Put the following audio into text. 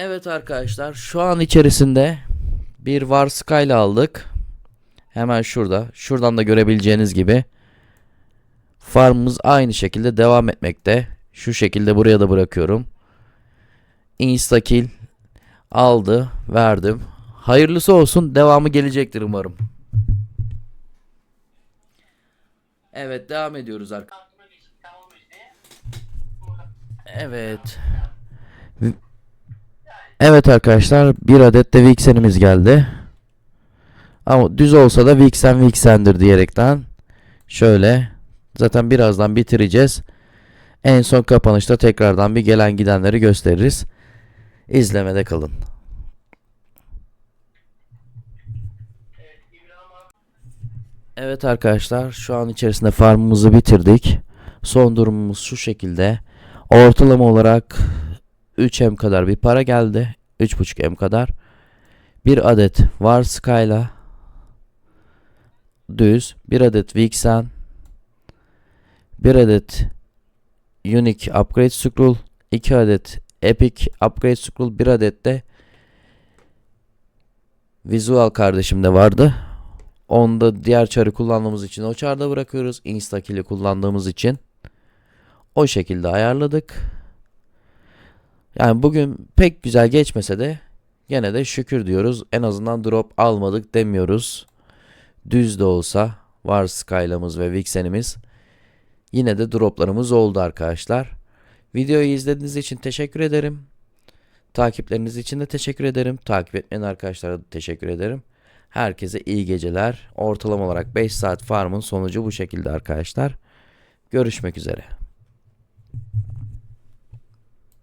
Evet arkadaşlar şu an içerisinde bir Varsky'la aldık. Hemen şurada. Şuradan da görebileceğiniz gibi farmımız aynı şekilde devam etmekte. Şu şekilde buraya da bırakıyorum. Instakill aldı, verdim. Hayırlısı olsun. Devamı gelecektir umarım. Evet devam ediyoruz arkadaşlar. Evet. Evet arkadaşlar bir adet de Vixen'imiz geldi. Ama düz olsa da Vixen Vixen'dir diyerekten şöyle zaten birazdan bitireceğiz. En son kapanışta tekrardan bir gelen gidenleri gösteririz. İzlemede kalın. Evet arkadaşlar şu an içerisinde farmımızı bitirdik. Son durumumuz şu şekilde. Ortalama olarak 3M kadar bir para geldi. 3.5M kadar. Bir adet var düz, bir adet Vixen, bir adet Unique Upgrade Scroll, iki adet Epic Upgrade Scroll, bir adet de Visual kardeşimde vardı. Onu da diğer çarı kullandığımız için o çarda bırakıyoruz. Instakill'i kullandığımız için. O şekilde ayarladık. Yani bugün pek güzel geçmese de gene de şükür diyoruz. En azından drop almadık demiyoruz. Düz de olsa var Skyla'mız ve Vixen'imiz. Yine de droplarımız oldu arkadaşlar. Videoyu izlediğiniz için teşekkür ederim. Takipleriniz için de teşekkür ederim. Takip etmeyen arkadaşlara da teşekkür ederim. Herkese iyi geceler. Ortalama olarak 5 saat farmın sonucu bu şekilde arkadaşlar. Görüşmek üzere.